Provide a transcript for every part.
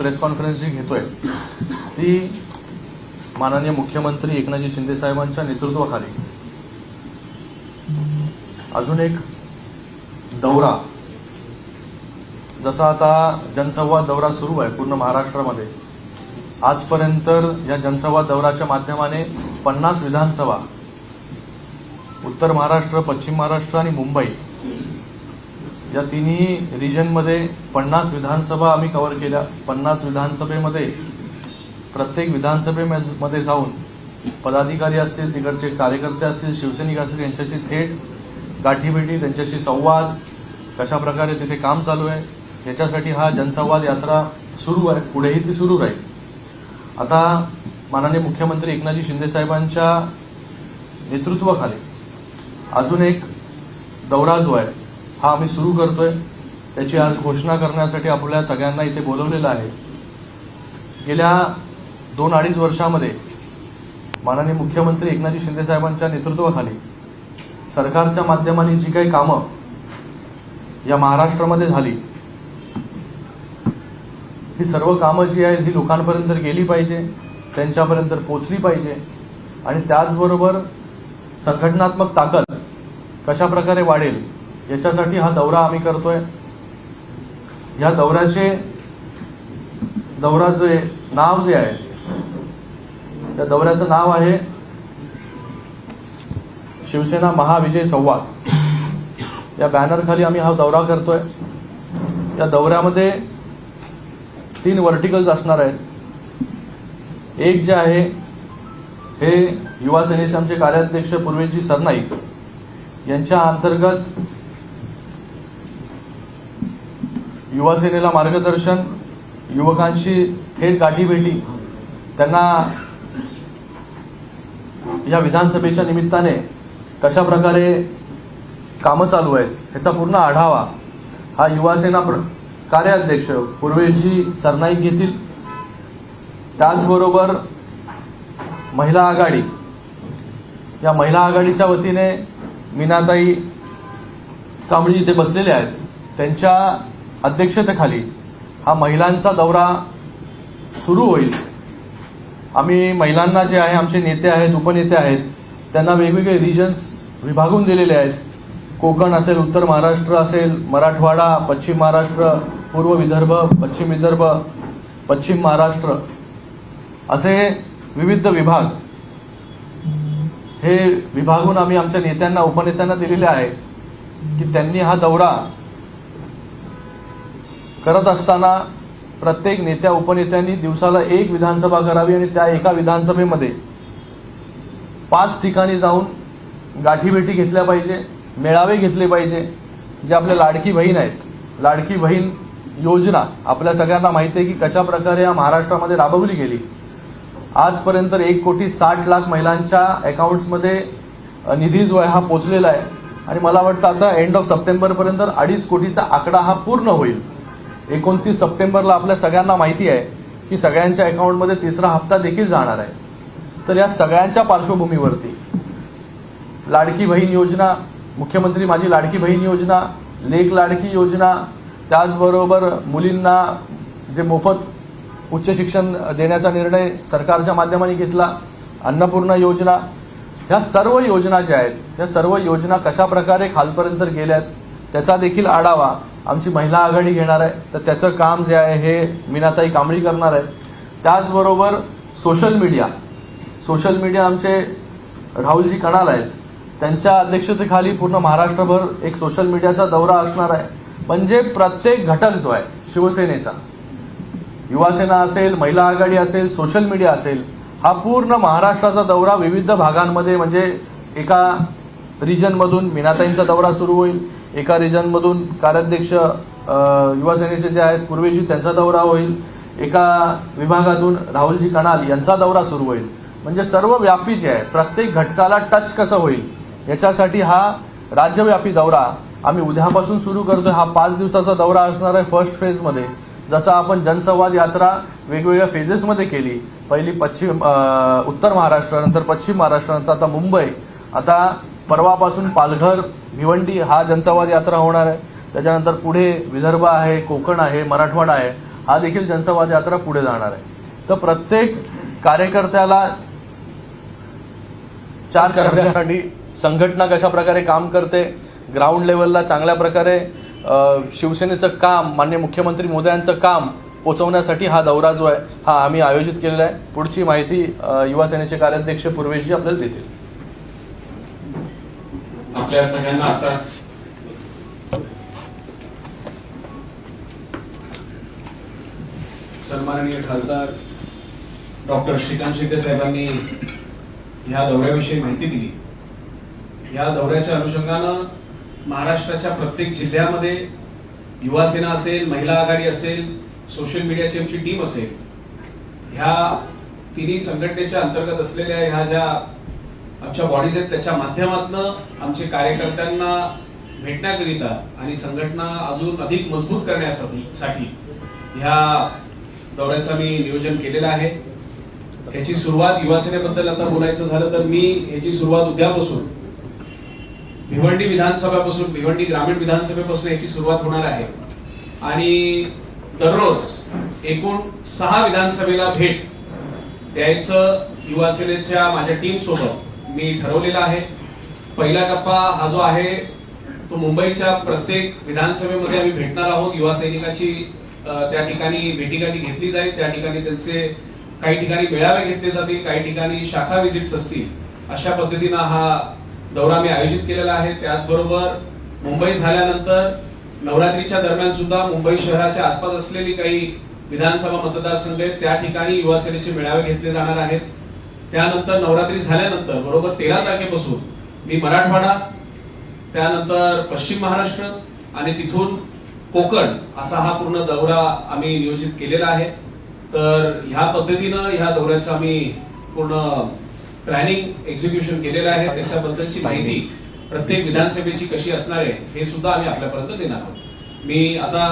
Press conference जी घेतोय ती माननीय मुख्यमंत्री एकनाथजी शिंदे साहेबांच्या नेतृत्वाखाली. अजून एक दौरा. जसा आता जनसंवाद दौरा सुरू आहे पूर्ण महाराष्ट्रामध्ये आजपर्यंत या जनसंवाद दौराच्या माध्यमाने पन्नास विधानसभा उत्तर महाराष्ट्र पश्चिम महाराष्ट्र आणि मुंबई या तिन्ही रिजनमध्ये पन्नास विधानसभा आम्ही कव्हर केल्या. पन्नास विधानसभेमध्ये प्रत्येक विधानसभेमध्ये जाऊन पदाधिकारी असतील तिकडचे कार्यकर्ते असतील शिवसैनिक असतील यांच्याशी थेट गाठीभेटी त्यांच्याशी संवाद कशा प्रकारे तिथे काम चालू आहे याच्यासाठी हा जनसंवाद यात्रा सुरू आहे. पुढेही ती सुरू राहील. आता माननीय मुख्यमंत्री एकनाथजी शिंदेसाहेबांच्या नेतृत्वाखाली अजून एक दौरा जो आहे हा आम्ही सुरू करतोय. त्याची आज घोषणा करण्यासाठी आपल्या सगळ्यांना इथे बोलवलेलं आहे. गेल्या दोन अडीच वर्षामध्ये माननीय मुख्यमंत्री एकनाथजी शिंदे साहेबांच्या नेतृत्वाखाली सरकारच्या माध्यमाने जी काही कामं या महाराष्ट्रामध्ये झाली ही सर्व कामं जी आहेत ही लोकांपर्यंत गेली पाहिजे त्यांच्यापर्यंत पोचली पाहिजे आणि त्याचबरोबर संघटनात्मक ताकद कशा प्रकारे वाढेल याच्यासाठी हा दौरा आम्ही करतोय. या दौऱ्याचे दौऱ्याचे नाव जे आहे त्या दौऱ्याचं नाव आहे शिवसेना महाविजय संवाद. या बॅनरखाली आम्ही हा दौरा करतोय. या दौऱ्यामध्ये तीन व्हर्टिकल्स असणार आहेत. एक जे आहे हे युवा सेनेचे आमचे कार्याध्यक्ष पूर्वेजी सरनाईक यांच्या अंतर्गत युवासेनेला मार्गदर्शन युवकांशी थेट गाठीभेटी त्यांना या विधानसभेच्या निमित्ताने कशा प्रकारे कामं चालू आहेत ह्याचा पूर्ण आढावा हा युवासेना प्र- कार्याध्यक्ष पूर्वेशजी सरनाईक घेतील. त्याचबरोबर महिला आघाडी. या महिला आघाडीच्या वतीने मीनाताई कांबळी इथे बसलेले आहेत. त्यांच्या अध्यक्षतेखाली हा महिलांचा दौरा सुरू होईल. आम्ही महिलांना जे आहे आमचे नेते आहेत उपनेते आहेत त्यांना वेगवेगळे रिजन्स विभागून दिलेले आहेत. कोकण असेल उत्तर महाराष्ट्र असेल मराठवाडा पश्चिम महाराष्ट्र पूर्व विदर्भ पश्चिम विदर्भ पश्चिम महाराष्ट्र असे विविध विभाग हे विभागून आम्ही आमच्या नेत्यांना उपनेत्यांना दिलेले आहे की त्यांनी हा दौरा करत असताना प्रत्येक नेत्या उपनेत्यांनी दिवसाला एक विधानसभा करावी आणि त्या एका विधानसभेमध्ये पाच ठिकाणी जाऊन गाठीभेटी घेतल्या पाहिजे मेळावे घेतले पाहिजे जे आपल्या लाडकी बहीण आहेत. लाडकी बहीण योजना आपल्या सगळ्यांना माहिती आहे की कशा प्रकारे या महाराष्ट्रामध्ये राबवली गेली. आजपर्यंत एक कोटी साठ लाख महिलांच्या अकाउंट्समध्ये निधीज निधी जो आहे हा पोचलेला आहे. आणि मला वाटतं आता एंड ऑफ सप्टेंबरपर्यंत अडीच कोटीचा आकडा हा पूर्ण होईल. एकोणतीस सप्टेंबरला आपल्या सगळ्यांना माहिती आहे की सगळ्यांच्या अकाउंटमध्ये तिसरा हप्ता देखील जाणार आहे. तर या सगळ्यांच्या पार्श्वभूमीवरती लाडकी बहीण योजना मुख्यमंत्री माझी लाडकी बहीण योजना लेख लाडकी योजना त्याचबरोबर मुलींना जे मोफत उच्च शिक्षण देण्याचा निर्णय सरकारच्या माध्यमाने घेतला अन्नपूर्णा योजना ह्या सर्व योजना ज्या आहेत ह्या सर्व योजना कशा प्रकारे खालपर्यंत आहेत त्याचा देखील आढावा आमची महिला आघाडी घेणार आहे. तर त्याचं काम जे आहे हे मीनाताई कांबळी करणार आहे. त्याचबरोबर सोशल मीडिया सोशल मीडिया आमचे राहुलजी कणाल आहेत. त्यांच्या अध्यक्षतेखाली पूर्ण महाराष्ट्रभर एक सोशल मीडियाचा दौरा असणार आहे. म्हणजे प्रत्येक घटक जो आहे शिवसेनेचा. युवासेना असेल महिला आघाडी असेल सोशल मीडिया असेल हा पूर्ण महाराष्ट्राचा दौरा विविध भागांमध्ये म्हणजे एका रिजनमधून मीनाताईंचा दौरा सुरू होईल. एका रिजनमधून कार्याध्यक्ष युवा युवासेनेचे जे आहेत पूर्वेजी त्यांचा दौरा होईल. एका विभागातून राहुलजी कणाल यांचा दौरा सुरू होईल. म्हणजे सर्व व्यापी जे आहे प्रत्येक घटकाला टच कसं होईल याच्यासाठी हा राज्यव्यापी दौरा आम्ही उद्यापासून सुरू करतोय. हा पाच दिवसाचा दौरा असणार आहे फर्स्ट फेजमध्ये जसं आपण जनसंवाद यात्रा वेगवेगळ्या फेजेसमध्ये केली. पहिली पश्चिम उत्तर महाराष्ट्र नंतर पश्चिम महाराष्ट्र नंतर आता मुंबई. आता परवापासून पालघर भिवंडी हा जनसंवाद यात्रा होणार आहे. त्याच्यानंतर पुढे विदर्भ आहे कोकण आहे मराठवाडा आहे हा देखील जनसंवाद यात्रा पुढे जाणार आहे. तर प्रत्येक कार्यकर्त्याला चार्ज करण्यासाठी संघटना कशा प्रकारे काम करते ग्राउंड लेवलला चांगल्या प्रकारे शिवसेनेचं काम मान्य मुख्यमंत्री मोदयांचं काम पोचवण्यासाठी हा दौरा जो आहे हा आम्ही आयोजित केलेला आहे. पुढची माहिती अ, युवा सेनेचे कार्याध्यक्ष पूर्वेशजी आपल्याला देतील. आपल्या सगळ्यांना आताच. सन्माननीय खासदार डॉक्टर श्रीकांत शिंदे साहेबांनी ह्या दौऱ्याविषयी माहिती दिली. या दौऱ्याच्या अनुषंगानं महाराष्ट्राच्या प्रत्येक जिल्ह्यामध्ये युवा सेना असेल महिला आघाडी असेल सोशल मीडियाची आमची टीम असेल ह्या तिन्ही संघटनेच्या अंतर्गत असलेल्या ह्या ज्या आमच्या बॉडीज आहेत त्याच्या माध्यमातून आमचे कार्यकर्त्यांना भेटण्याकरिता आणि संघटना अजून अधिक मजबूत करण्यासाठी साठी ह्या दौऱ्याचं मी नियोजन केलेलं आहे. ह्याची सुरुवात युवासेनेबद्दल आता बोलायचं झालं तर मी ह्याची सुरुवात उद्यापासून भिवंडी विधानसभापासून भिवंडी ग्रामीण विधानसभेपासून याची सुरुवात होणार आहे. आणि दररोज एकूण सहा विधानसभेला भेट द्यायचं युवासेनेच्या माझ्या टीम सोबत. मी ठरवलेला आहे. पहिला टप्पा हा जो आहे तो मुंबईच्या प्रत्येक विधानसभेमध्ये आम्ही भेटणार आहोत. युवा सैनिकाची त्या ठिकाणी भेटीगाठी घेतली जाईल. त्या ठिकाणी त्यांचे काही ठिकाणी मेळावे घेतले जातील काही ठिकाणी शाखा विजिट्स असतील. अशा पद्धतीनं हा दौरा मी आयोजित केलेला आहे. त्याचबरोबर मुंबई झाल्यानंतर नवरात्रीच्या दरम्यान सुद्धा मुंबई शहराच्या आसपास असलेली काही विधानसभा मतदारसंघ आहेत त्या ठिकाणी युवा सेनेचे मेळावे घेतले जाणार आहेत. त्यानंतर नवरात्री झाल्यानंतर बरोबर तेरा तारखेपासून मी मराठवाडा त्यानंतर पश्चिम महाराष्ट्र आणि तिथून कोकण असा हा पूर्ण दौरा आम्ही नियोजित केलेला आहे. तर ह्या पद्धतीनं ह्या दौऱ्याचं आम्ही पूर्ण प्लॅनिंग एक्झिक्युशन केलेलं आहे. त्याच्याबद्दलची माहिती प्रत्येक विधानसभेची कशी असणार आहे हे सुद्धा आम्ही आपल्यापर्यंत देणार आहोत. मी आता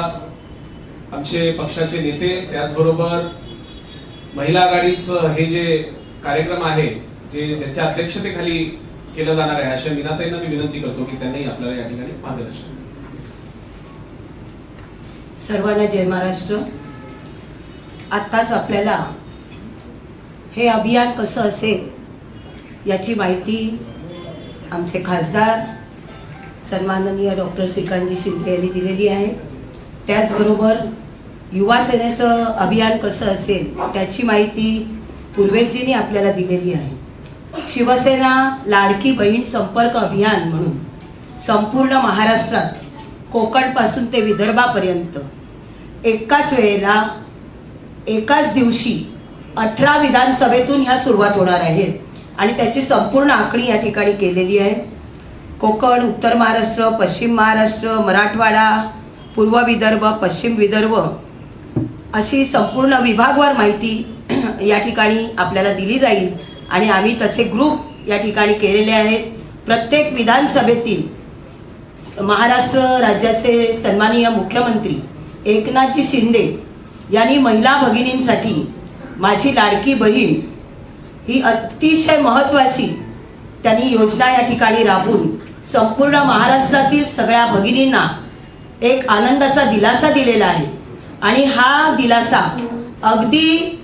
आमचे पक्षाचे नेते त्याचबरोबर महिला आघाडीचं हे जे कार्यक्रम आहे जे ज्यांच्या अध्यक्षतेखाली केलं जाणार आहे अशा मीनाताईंना मी विनंती करतो की त्यांनी आपल्याला या ठिकाणी मार्गदर्शन सर्वांना जय महाराष्ट्र. आत्ताच आपल्याला हे अभियान कसं असेल याची माहिती आमचे खासदार सन्माननीय डॉक्टर श्रीकांतजी शिंदे यांनी दिलेली आहे. त्याचबरोबर युवा सेनेचं अभियान कसं असेल त्याची माहिती पूर्वेशजींनी आपल्याला दिलेली आहे. शिवसेना लाडकी बहीण संपर्क अभियान म्हणून संपूर्ण महाराष्ट्रात कोकणपासून ते विदर्भापर्यंत एकाच वेळेला एकाच दिवशी अठरा विधानसभेतून ह्या सुरुवात होणार आहेत. आणि त्याची संपूर्ण आखणी या ठिकाणी केलेली आहे. कोकण उत्तर महाराष्ट्र पश्चिम महाराष्ट्र मराठवाडा पूर्व विदर्भ पश्चिम विदर्भ अशी संपूर्ण विभागवार माहिती या ठिकाणी आपल्याला दिली जाईल. आणि आम्ही तसे ग्रुप या ठिकाणी केलेले आहेत. प्रत्येक विधानसभेतील महाराष्ट्र राज्याचे सन्माननीय मुख्यमंत्री एकनाथजी शिंदे यांनी महिला भगिनींसाठी माझी लाडकी बहीण ही अतिशय महत्त्वाची त्यांनी योजना या ठिकाणी राबवून संपूर्ण महाराष्ट्रातील सगळ्या भगिनींना एक आनंदाचा दिलासा दिलेला आहे. आणि हा दिलासा अगदी